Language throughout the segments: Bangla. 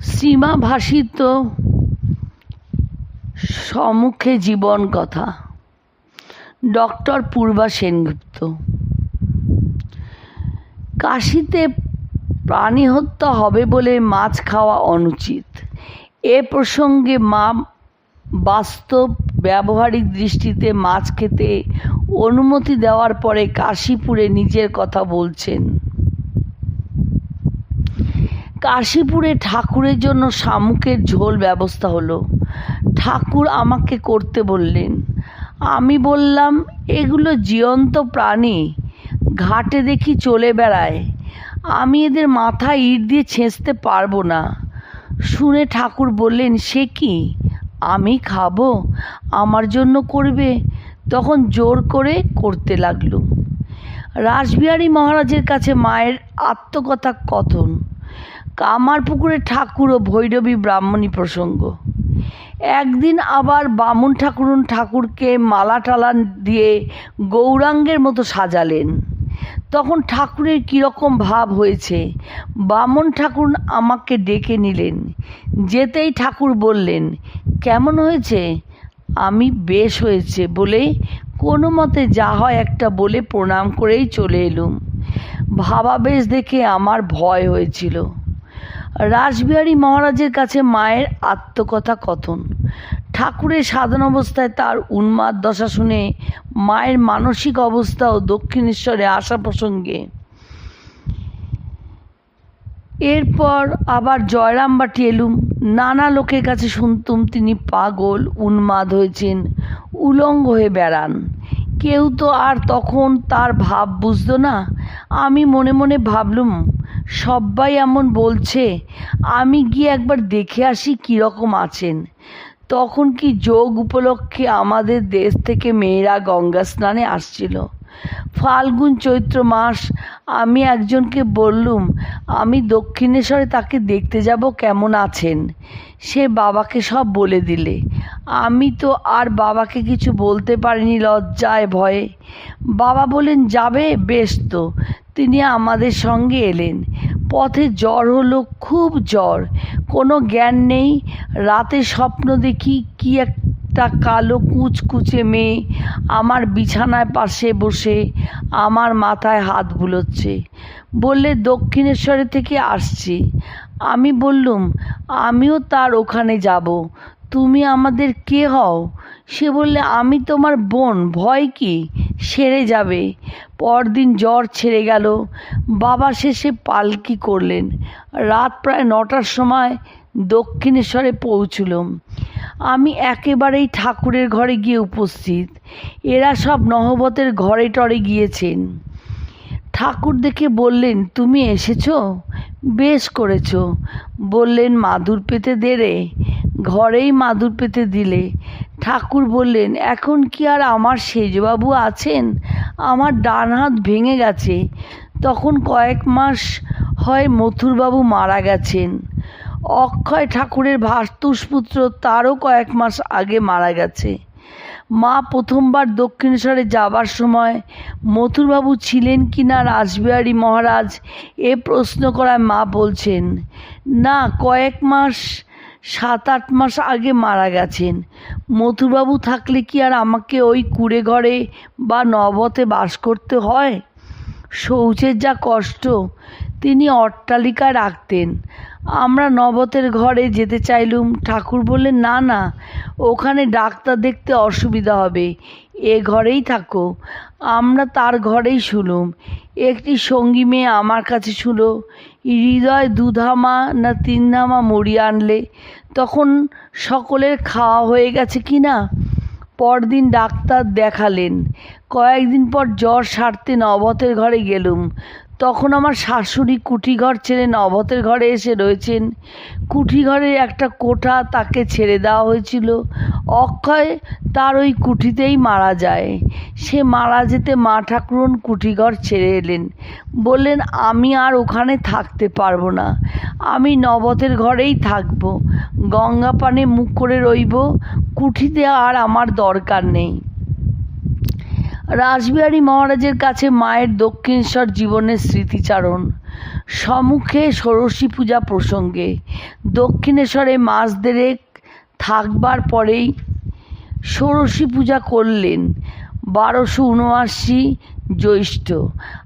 সীমা ভাসিত সম্মুখে জীবন কথা। ডক্টর পূর্বা সেনগুপ্ত। কাশিতে প্রাণী হত্যা হবে বলে মাছ খাওয়া অনুচিত। এ প্রসঙ্গে মা বাস্তব ব্যবহারিক দৃষ্টিতে মাছ খেতে অনুমতি দেওয়ার পরে কাশীপুরে নিজের কথা বলছেন। কাশীপুরে ঠাকুরের জন্য শামুকের ঝোল ব্যবস্থা হলো। ঠাকুর আমাকে করতে বললেন। আমি বললাম, এগুলো জীবন্ত প্রাণী, ঘাটে দেখি চলে বেড়ায়। আমি এদের মাথায় ইট দিয়ে ছেঁচতে পারব না। শুনে ঠাকুর বললেন, সে কি? আমি খাব? আমার জন্য করবে? তখন জোর করে করতে লাগল। রাসবিহারী মহারাজের কাছে মায়ের আত্মকথা কথন। কামারপুকুরে ঠাকুর ও ভৈরবী ব্রাহ্মণী প্রসঙ্গ। একদিন আবার বামুন ঠাকুরুন ঠাকুরকে মালা টালা দিয়ে গৌরাঙ্গের মতো সাজালেন। তখন ঠাকুরের কীরকম ভাব হয়েছে। বামন ঠাকুর আমাকে ডেকে নিলেন। যেতেই ঠাকুর বললেন, কেমন হয়েছে? আমি বেশ হয়েছে বলে কোনো মতে যা হয় একটা বলে প্রণাম করেই চলে এলুম। ভাবাবেশ দেখে আমার ভয় হয়েছিল। রাসবিহারী মহারাজের কাছে মায়ের আত্মকথা কথন। ঠাকুরের সাধন অবস্থায় তার উন্মাদ দশা শুনে মায়ের মানসিক অবস্থা ও দক্ষিণেশ্বরে আসা প্রসঙ্গে। এরপর আবার জয়রামবাটি এলুম। নানা লোকের কাছে শুনতুম তিনি পাগল, উন্মাদ হয়েছেন, উলঙ্গ হয়ে বেড়ান। কেউ তো আর তখন তার ভাব বুঝতো না। আমি মনে মনে ভাবলুম সবাই এমন বলছে, আমি গিয়ে একবার দেখে আসি কীরকম আছেন। তখন কি যোগ উপলক্ষে আমাদের দেশ থেকে মেয়েরা গঙ্গা স্নানে আসছিল। ফাল্গুন চৈত্র মাস আমি একজনকে বললুম, আমি দক্ষিণেশ্বরে তাকে দেখতে যাব, কেমন আছেন? সে বাবাকে সব বলে দিলে। আমি তো আর বাবাকে কিছু বলতে পারিনি লজ্জায় ভয়ে। বাবা বলেন যাবে, বেশ তো। তিনি আমাদের সঙ্গে এলেন। পথে জ্বর হলো, খুব জ্বর। কোনো জ্ঞান নেই। রাতে স্বপ্ন দেখি কি একটা কালো কুচকুচে মেয়ে আমার বিছানায় পাশে বসে আমার মাথায় হাত বুলোচ্ছে। বললে দক্ষিণেশ্বরে থেকে আসছি। আমি বললুম, আমিও তার ওখানে যাব। তুমি আমাদের কে হও? সে বললে, আমি তোমার বোন, ভয় কি? সেরে যাবে। পরদিন জ্বর ছেড়ে গেল। বাবা শেষে পালকি করলেন। রাত প্রায় নটার সময় দক্ষিণেশ্বরে পৌঁছলুম। আমি একেবারেই ঠাকুরের ঘরে গিয়ে উপস্থিত। এরা সব নহবতের ঘরে টরে গিয়েছেন। ঠাকুর দেখে বললেন, তুমি এসেছ? বেশ করেছ। বললেন, মাদুর পেতে দেরে ঘরেই মাদুর পেতে দিলে। ঠাকুর বললেন, এখন কি আর আমার সেজবাবু আছেন? আমার ডান হাত ভেঙে গেছে। তখন কয়েক মাস হয় মথুরবাবু মারা গেছেন। অক্ষয় ঠাকুরের ভাস্তুষপুত্র তারও কয়েক মাস আগে মারা গেছে। মা প্রথমবার দক্ষিণেশ্বরে যাবার সময় মথুরবাবু ছিলেন কি না রাসবিহারী মহারাজ এ প্রশ্ন করায় মা বলছেন, না, কয়েক মাস, সাত আট মাস আগে মারা গেছেন। মথুরবাবু থাকলে কি আর আমাকে ওই কুড়ে ঘরে বা নবতে বাস করতে হয়? শৌচের যা কষ্ট, তিনি অট্টালিকায় রাখতেন। আমরা নবতের ঘরে যেতে চাইলুম। ঠাকুর বললেন, না না, ওখানে ডাক্তার দেখতে অসুবিধা হবে। এ ঘরেই থাকো। আমরা তার ঘরেই শুলুম। একটি সঙ্গী মেয়ে আমার কাছে শুলো। হৃদয় দুধামা না তিন ধামা মুড়ি আনলে? তখন সকলের খাওয়া হয়ে গেছে কি না? পরদিন ডাক্তার দেখালেন। কয়েকদিন পর জ্বর সারতে নবতের ঘরে গেলুম। তখন আমার শাশুড়ি কুঠিঘর ছেড়ে নবতের ঘরে এসে রয়েছেন। কুঠিঘরের একটা কোঠা তাকে ছেড়ে দেওয়া হয়েছিল। অক্ষয় তার ওই কুঠিতেই মারা যায়। সে মারা যেতে মা ঠাকুরন কুঠিঘর ছেড়ে এলেন। বললেন, আমি আর ওখানে থাকতে পারব না। আমি নবতের ঘরেই থাকব। গঙ্গা পানে মুখ করে রইব। কুঠিতে আর আমার দরকার নেই। রাসবিহারী মহারাজের কাছে মায়ের দক্ষিণেশ্বর জীবনের স্মৃতিচারণ। সম্মুখে ষোড়শী পূজা প্রসঙ্গে দক্ষিণেশ্বরে মাস দেড়েক থাকবার পরেই ষোড়শী পূজা করলেন বারোশো উনআশি জ্যৈষ্ঠ।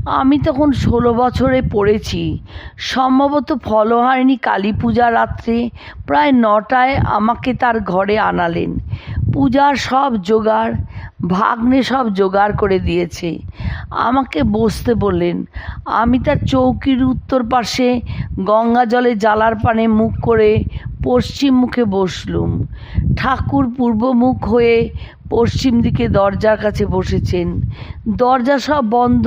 আমি তখন ষোলো বছরে পড়েছি। সম্ভবত ফলহারিণী কালী পূজা রাত্রে। প্রায় নটায় আমাকে তার ঘরে আনালেন। পূজার সব জোগাড়, ভাগ্নে সব জোগাড় করে দিয়েছে। আমাকে বসতে বললেন, আমি তার চৌকির উত্তর পাশে গঙ্গা জলে জ্বালার পানে মুখ করে পশ্চিম মুখে বসলুম। ঠাকুর পূর্বমুখ হয়ে পশ্চিম দিকে দরজার কাছে বসেছেন। দরজা সব বন্ধ,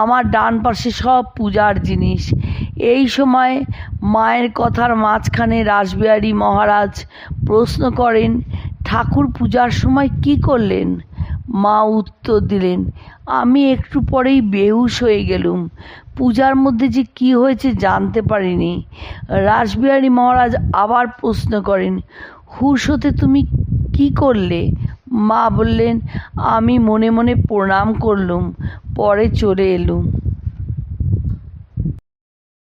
আমার ডান পাশে সব পূজার জিনিস। এই সময় মায়ের কথার মাঝখানে রাসবিহারী মহারাজ প্রশ্ন করেন ঠাকুর পূজার সময় কি করলেন? মা উত্তর দিলেন, আমি একটু পরেই বেহুশ হয়ে গেলুম। পূজার মধ্যে যে কি হয়েছে জানতে পারিনি। রাসবিহারী মহারাজ আবার প্রশ্ন করেন, হুশ হতে তুমি কি করলে? মা বললেন, আমি মনে মনে প্রণাম করলুম, পরে চলে এলুম।